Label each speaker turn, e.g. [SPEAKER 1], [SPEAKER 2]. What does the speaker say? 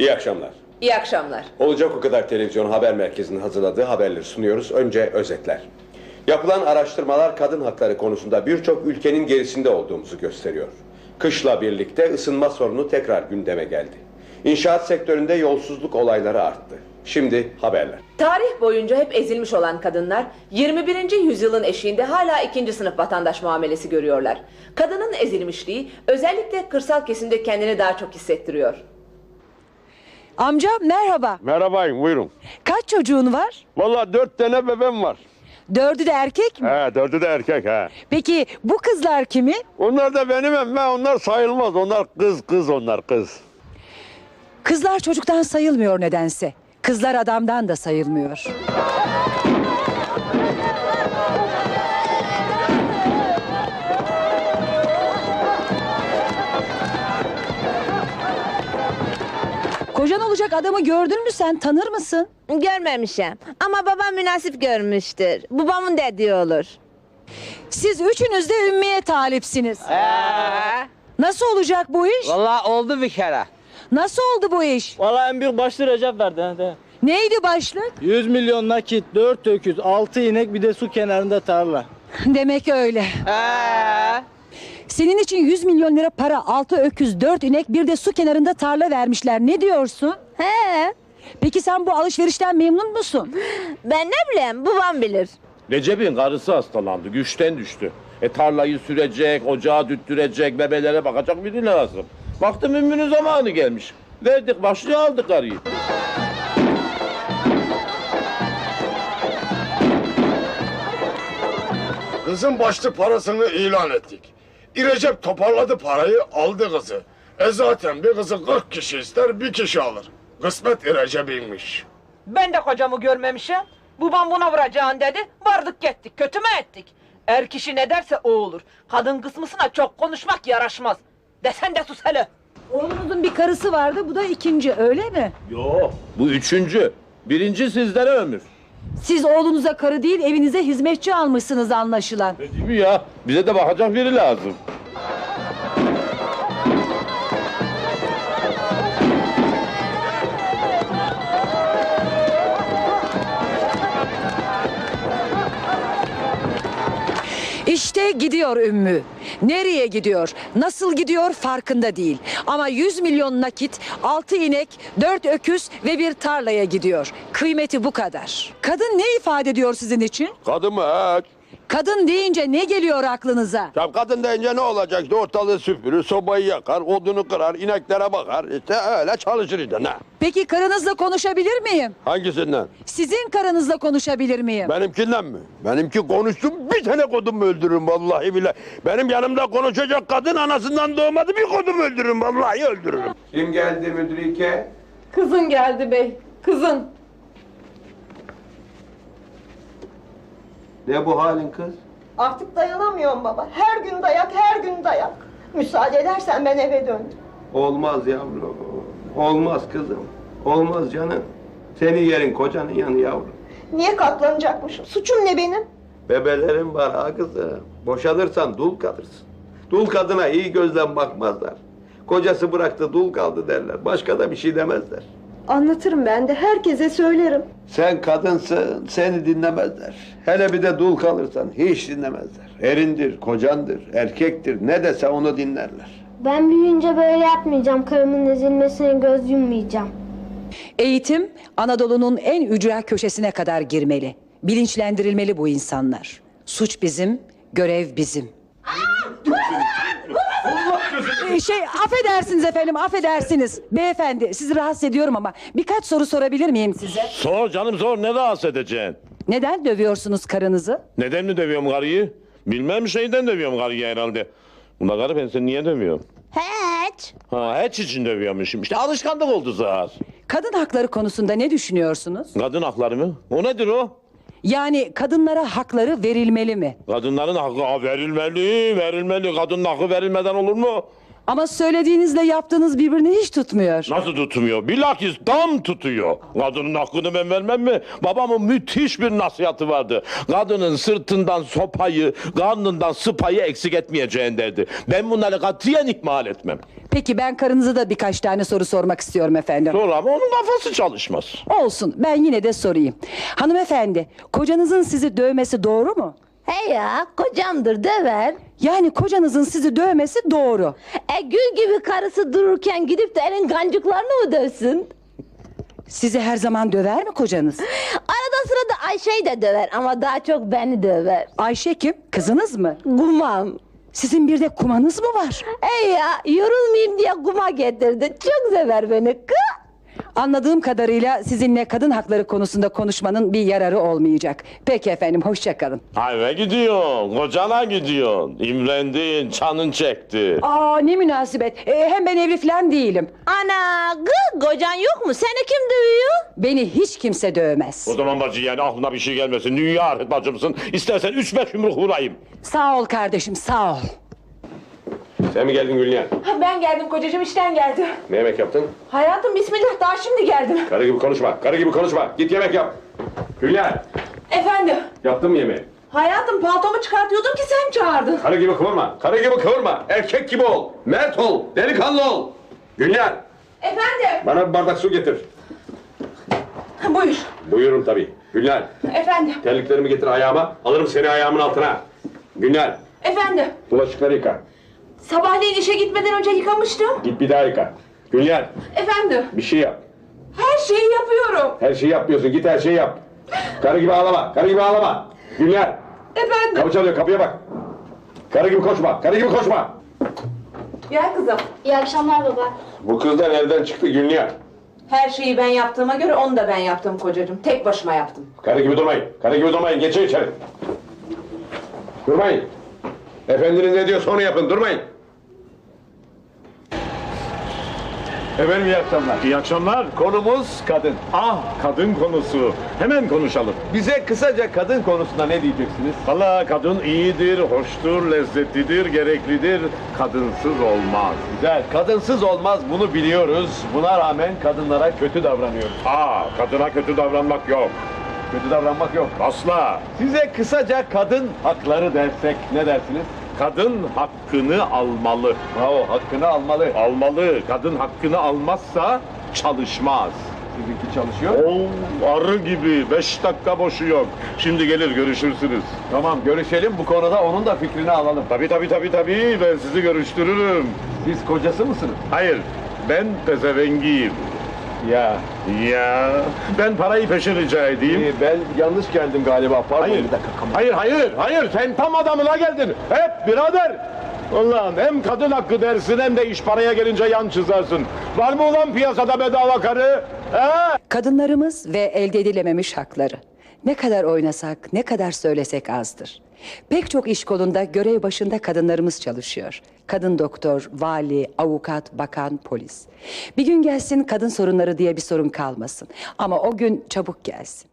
[SPEAKER 1] İyi akşamlar.
[SPEAKER 2] İyi akşamlar.
[SPEAKER 1] Olacak o kadar televizyon haber merkezinin hazırladığı haberleri sunuyoruz. Önce özetler. Yapılan araştırmalar kadın hakları konusunda birçok ülkenin gerisinde olduğumuzu gösteriyor. Kışla birlikte ısınma sorunu tekrar gündeme geldi. İnşaat sektöründe yolsuzluk olayları arttı. Şimdi haberler.
[SPEAKER 2] Tarih boyunca hep ezilmiş olan kadınlar 21. yüzyılın eşiğinde hala ikinci sınıf vatandaş muamelesi görüyorlar. Kadının ezilmişliği özellikle kırsal kesimde kendini daha çok hissettiriyor.
[SPEAKER 3] Amca merhaba.
[SPEAKER 4] Merhabayım buyurun.
[SPEAKER 3] Kaç çocuğun var?
[SPEAKER 4] Vallahi dört tane bebem var.
[SPEAKER 3] Dördü de erkek mi?
[SPEAKER 4] He dördü de erkek he.
[SPEAKER 3] Peki bu kızlar kimi?
[SPEAKER 4] Onlar da benim emme onlar sayılmaz. Onlar kız kız onlar kız.
[SPEAKER 3] Kızlar çocuktan sayılmıyor nedense. Kızlar adamdan da sayılmıyor. Kocan olacak adamı gördün mü sen? Tanır mısın?
[SPEAKER 5] Görmemişim ama babam münasip görmüştür. Babamın dediği olur.
[SPEAKER 3] Siz üçünüz de ümmiye talipsiniz. Nasıl olacak bu iş?
[SPEAKER 6] Vallahi oldu bir kere.
[SPEAKER 3] Nasıl oldu bu iş?
[SPEAKER 6] Vallahi en büyük başlı Recep verdi. he, de.
[SPEAKER 3] Neydi başlık?
[SPEAKER 6] 100 milyon nakit, 4 öküz, 6 inek bir de su kenarında tarla.
[SPEAKER 3] Demek öyle. Senin için 100 milyon lira para, 6 öküz, 4 inek, bir de su kenarında tarla vermişler. Ne diyorsun?
[SPEAKER 5] He,
[SPEAKER 3] Peki sen bu alışverişten memnun musun?
[SPEAKER 5] ben ne bileyim babam bilir.
[SPEAKER 4] Recep'in karısı hastalandı. Güçten düştü. E tarlayı sürecek, ocağı düttürecek, bebelere bakacak biri lazım. Baktım ümmünün zamanı gelmiş. Verdik başlığı aldık karıyı.
[SPEAKER 7] Kızın başlık parasını ilan ettik. İrecep toparladı parayı aldı kızı. E zaten bir kızı 40 kişi ister bir kişi alır. Kısmet İrecep'inmiş.
[SPEAKER 8] Ben de kocamı görmemişim. Babam buna vuracağın dedi. Vardık gittik. Kötü mü ettik? Er kişi ne derse o olur. Kadın kısmısına çok konuşmak yaraşmaz. Desen de sus hele.
[SPEAKER 3] Oğlunuzun bir karısı vardı, bu da ikinci, öyle mi?
[SPEAKER 4] Yo, bu üçüncü. Birinci sizlere ömür.
[SPEAKER 3] Siz oğlunuza karı değil, evinize hizmetçi almışsınız anlaşılan.
[SPEAKER 4] Ne değil mi ya? Bize de bakacak biri lazım.
[SPEAKER 3] İşte gidiyor Ümmü. Nereye gidiyor? Nasıl gidiyor farkında değil. Ama 100 milyon nakit, 6 inek, 4 öküz ve bir tarlaya gidiyor. Kıymeti bu kadar. Kadın ne ifade ediyor sizin için?
[SPEAKER 4] Kadın mı?
[SPEAKER 3] Kadın deyince ne geliyor aklınıza?
[SPEAKER 4] Ya kadın deyince ne olacak? İşte ortalığı süpürür, sobayı yakar, odunu kırar, ineklere bakar. İşte öyle çalışır işte ne?
[SPEAKER 3] Peki karınızla konuşabilir miyim?
[SPEAKER 4] Hangisinden?
[SPEAKER 3] Sizin karınızla konuşabilir miyim?
[SPEAKER 4] Benimkinden mi? Benimki konuşsun bir tane kodum öldürürüm vallahi bile. Benim yanımda konuşacak kadın anasından doğmadı bir kodum öldürürüm vallahi öldürürüm.
[SPEAKER 1] Kim geldi müdürike?
[SPEAKER 8] Kızın geldi bey. Kızın.
[SPEAKER 1] Ne bu halin kız?
[SPEAKER 9] Artık dayanamıyorum baba. Her gün dayak, her gün dayak. Müsaade edersen ben eve döndüm.
[SPEAKER 1] Olmaz yavrum. Olmaz kızım. Olmaz canım. Senin yerin kocanın yanı yavrum.
[SPEAKER 9] Niye katlanacakmışım? Suçum ne benim?
[SPEAKER 1] Bebelerin var ha kızım. Boşanırsan dul kalırsın. Dul kadına iyi gözle bakmazlar. Kocası bıraktı dul kaldı derler. Başka da bir şey demezler.
[SPEAKER 9] Anlatırım ben de. Herkese söylerim.
[SPEAKER 1] Sen kadınsın, seni dinlemezler. Hele bir de dul kalırsan hiç dinlemezler. Erindir, kocandır, erkektir. Ne dese onu dinlerler.
[SPEAKER 10] Ben büyüyünce böyle yapmayacağım. Karımın ezilmesine göz yummayacağım.
[SPEAKER 3] Eğitim Anadolu'nun en ücra köşesine kadar girmeli. Bilinçlendirilmeli bu insanlar. Suç bizim, görev bizim. Ee, şey affedersiniz efendim affedersiniz. Beyefendi sizi rahatsız ediyorum ama birkaç soru sorabilir miyim size?
[SPEAKER 4] Sor canım sor ne rahatsız edeceksin?
[SPEAKER 3] Neden dövüyorsunuz karınızı?
[SPEAKER 4] Neden mi dövüyorum karıyı? Bilmem şeyden dövüyorum karıyı herhalde. Buna karı ben seni niye dövüyorum?
[SPEAKER 5] Hiç.
[SPEAKER 4] Ha hiç için dövüyormuşum. İşte alışkanlık oldu zaten.
[SPEAKER 3] Kadın hakları konusunda ne düşünüyorsunuz?
[SPEAKER 4] Kadın hakları mı? O nedir o?
[SPEAKER 3] Yani kadınlara hakları verilmeli mi?
[SPEAKER 4] Kadınların hakkı ha, verilmeli, verilmeli. Kadının hakkı verilmeden olur mu?
[SPEAKER 3] Ama söylediğinizle yaptığınız birbirini hiç tutmuyor.
[SPEAKER 4] Nasıl tutmuyor? Bilakis tam tutuyor. Kadının hakkını ben vermem mi? Babamın müthiş bir nasihatı vardı. Kadının sırtından sopayı, karnından sıpayı eksik etmeyeceğin derdi. Ben bunları katiyen ihmal etmem.
[SPEAKER 3] Peki ben karınıza da birkaç tane soru sormak istiyorum efendim.
[SPEAKER 4] Sonra ama onun kafası çalışmaz.
[SPEAKER 3] Olsun ben yine de sorayım. Hanımefendi kocanızın sizi dövmesi doğru mu?
[SPEAKER 5] He ya kocamdır döver.
[SPEAKER 3] Yani kocanızın sizi dövmesi doğru.
[SPEAKER 5] E gül gibi karısı dururken gidip de elin gancıklarını mı dövsün?
[SPEAKER 3] Sizi her zaman döver mi kocanız?
[SPEAKER 5] Arada sırada Ayşe'yi de döver ama daha çok beni döver.
[SPEAKER 3] Ayşe kim? Kızınız mı?
[SPEAKER 5] Gumam.
[SPEAKER 3] Sizin bir de kumanız mı var?
[SPEAKER 5] Hey ya yorulmayayım diye kuma getirdi. Çok sever beni. Kı.
[SPEAKER 3] Anladığım kadarıyla sizinle kadın hakları konusunda konuşmanın bir yararı olmayacak. Peki efendim hoşça kalın.
[SPEAKER 4] Ha eve gidiyorsun, kocana gidiyorsun. İmrendin, canın çekti.
[SPEAKER 3] Aa ne münasebet. Ee, hem ben evli falan değilim.
[SPEAKER 5] Ana kı kocan yok mu? Seni kim dövüyor?
[SPEAKER 3] Beni hiç kimse dövmez.
[SPEAKER 4] O zaman bacı yani aklına bir şey gelmesin. Dünya ahiret bacımsın. İstersen üç beş yumruk vurayım.
[SPEAKER 3] Sağ ol kardeşim sağ ol.
[SPEAKER 1] Sen mi geldin Gülnihan?
[SPEAKER 2] Ben geldim kocacığım işten geldim.
[SPEAKER 1] Ne yemek yaptın?
[SPEAKER 2] Hayatım bismillah daha şimdi geldim.
[SPEAKER 1] Karı gibi konuşma. Karı gibi konuşma. Git yemek yap. Gülnihan
[SPEAKER 2] Efendim
[SPEAKER 1] yaptın mı yemeği?
[SPEAKER 2] hayatım paltomu çıkartıyordum ki sen çağırdın.
[SPEAKER 1] Karı gibi kıvırma. Karı gibi kıvırma. Erkek gibi ol. Mert ol. Delikanlı ol. Gülnihan
[SPEAKER 2] Efendim
[SPEAKER 1] bana bir bardak su getir.
[SPEAKER 2] buyur.
[SPEAKER 1] Buyurun tabii. Gülnihan
[SPEAKER 2] Efendim
[SPEAKER 1] terliklerimi getir ayağıma. Alırım seni ayağımın altına. Gülnihan
[SPEAKER 2] efendim.
[SPEAKER 1] bulaşıkları yıka.
[SPEAKER 2] Sabahleyin işe gitmeden önce yıkamıştım.
[SPEAKER 1] Git bir daha yıka. Gülnihan
[SPEAKER 2] Efendim
[SPEAKER 1] bir şey yap.
[SPEAKER 2] her şeyi yapıyorum.
[SPEAKER 1] Her şeyi yapmıyorsun. Git her şeyi yap. Karı gibi ağlama. Karı gibi ağlama. Gülnihan
[SPEAKER 2] Efendim
[SPEAKER 1] kapı çalıyor kapıya bak. Karı gibi koşma. Karı gibi koşma.
[SPEAKER 2] gel kızım.
[SPEAKER 10] İyi akşamlar baba.
[SPEAKER 1] Bu kız da nereden çıktı Gülnihan?
[SPEAKER 2] Her şeyi ben yaptığıma göre onu da ben yaptım kocacığım. Tek başıma yaptım.
[SPEAKER 1] Karı gibi durmayın. Karı gibi durmayın. Geçin içeri. Durmayın. Efendiniz ne diyorsa onu yapın. Durmayın.
[SPEAKER 11] Efendim iyi akşamlar.
[SPEAKER 4] İyi akşamlar.
[SPEAKER 11] Konumuz kadın.
[SPEAKER 4] Ah kadın konusu. Hemen konuşalım.
[SPEAKER 11] Bize kısaca kadın konusunda ne diyeceksiniz?
[SPEAKER 4] Valla kadın iyidir, hoştur, lezzetlidir, gereklidir. Kadınsız olmaz.
[SPEAKER 11] Güzel. Kadınsız olmaz bunu biliyoruz. Buna rağmen kadınlara kötü davranıyoruz.
[SPEAKER 4] Aa kadına kötü davranmak yok.
[SPEAKER 11] Kötü davranmak yok.
[SPEAKER 4] Asla.
[SPEAKER 11] Size kısaca kadın hakları dersek ne dersiniz?
[SPEAKER 4] Kadın hakkını almalı.
[SPEAKER 11] Bravo, hakkını almalı.
[SPEAKER 4] Almalı. Kadın hakkını almazsa çalışmaz.
[SPEAKER 11] Sizinki çalışıyor.
[SPEAKER 4] Oo, arı gibi. Beş dakika boşu yok. Şimdi gelir görüşürsünüz.
[SPEAKER 11] Tamam, görüşelim. Bu konuda onun da fikrini alalım.
[SPEAKER 4] Tabii tabii tabii tabii. Ben sizi görüştürürüm.
[SPEAKER 11] Siz kocası mısınız?
[SPEAKER 4] Hayır. Ben pezevengiyim.
[SPEAKER 11] Ya.
[SPEAKER 4] Ya ben parayı peşin rica edeyim.
[SPEAKER 11] Ee, ben yanlış geldim galiba. Pardon
[SPEAKER 4] Hayır.
[SPEAKER 11] bir dakika. kapat.
[SPEAKER 4] Hayır hayır hayır sen tam adamına geldin. Hep birader. Ulan hem kadın hakkı dersin hem de iş paraya gelince yan çizersin. Var mı ulan piyasada bedava karı? He?
[SPEAKER 3] Kadınlarımız ve elde edilememiş hakları. Ne kadar oynasak, ne kadar söylesek azdır. Pek çok iş kolunda görev başında kadınlarımız çalışıyor. Kadın doktor, vali, avukat, bakan, polis. Bir gün gelsin kadın sorunları diye bir sorun kalmasın. Ama o gün çabuk gelsin.